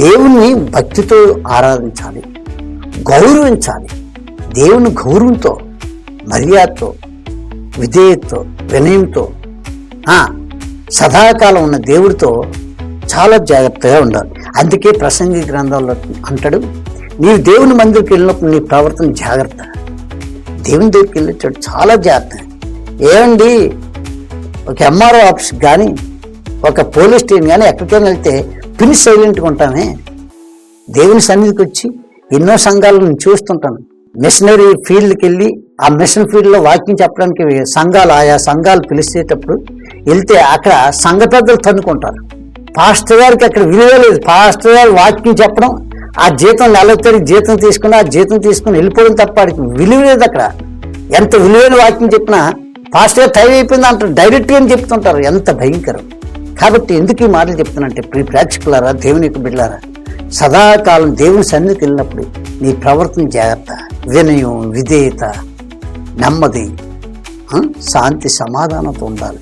దేవుణ్ణి భక్తితో ఆరాధించాలి గౌరవించాలి. దేవుని గౌరవంతో మర్యాదతో విధేయతతో వినయంతో సదాకాలం ఉన్న దేవుడితో చాలా జాగ్రత్తగా ఉండాలి. అందుకే ప్రసంగి గ్రంథాల్లో అంటాడు నీవు దేవుని మందిరికి వెళ్ళినప్పుడు నీ ప్రవర్తన జాగ్రత్త. దేవుని దగ్గరికి వెళ్ళేటప్పుడు చాలా జాగ్రత్త. ఏమండి ఒక ఎంఆర్ఓ ఆఫీస్ కానీ ఒక పోలీస్ స్టేషన్ కానీ ఎక్కడికైనా వెళ్తే పిన్ సైలెంట్గా ఉంటామే. దేవుని సన్నిధికి వచ్చి ఎన్నో సంఘాలను చూస్తుంటాను. మిషనరీ ఫీల్డ్కి వెళ్ళి ఆ మిషన్ ఫీల్డ్లో వాకింగ్ చెప్పడానికి సంఘాలు ఆయా సంఘాలు పిలిచేటప్పుడు వెళ్తే అక్కడ సంఘ పెద్దలు తన్నుకుంటారు. పాస్టర్ గారికి అక్కడ విలువ లేదు. పాస్టర్ గారు వాకింగ్ చెప్పడం ఆ జీతం నెల తరిగి జీతం తీసుకుని ఆ జీతం తీసుకుని వెళ్ళిపోవడం తప్ప వాడికి విలువ లేదు అక్కడ. ఎంత విలువైన వాకింగ్ చెప్పినా పాస్టర్ గారు టైం అయిపోయింది అంటారు. డైరెక్ట్గా చెప్తుంటారు. ఎంత భయంకరం. కాబట్టి ఎందుకు ఈ మాటలు చెప్తానంటే ప్రి ప్రేక్షకులారా దేవుని యొక్క బిడ్డలారా సదాకాలం దేవుని సన్నిధికి వెళ్ళినప్పుడు నీ ప్రవర్తన జాగ్రత్త వినయం విధేయత నెమ్మది శాంతి సమాధానంతో ఉండాలి.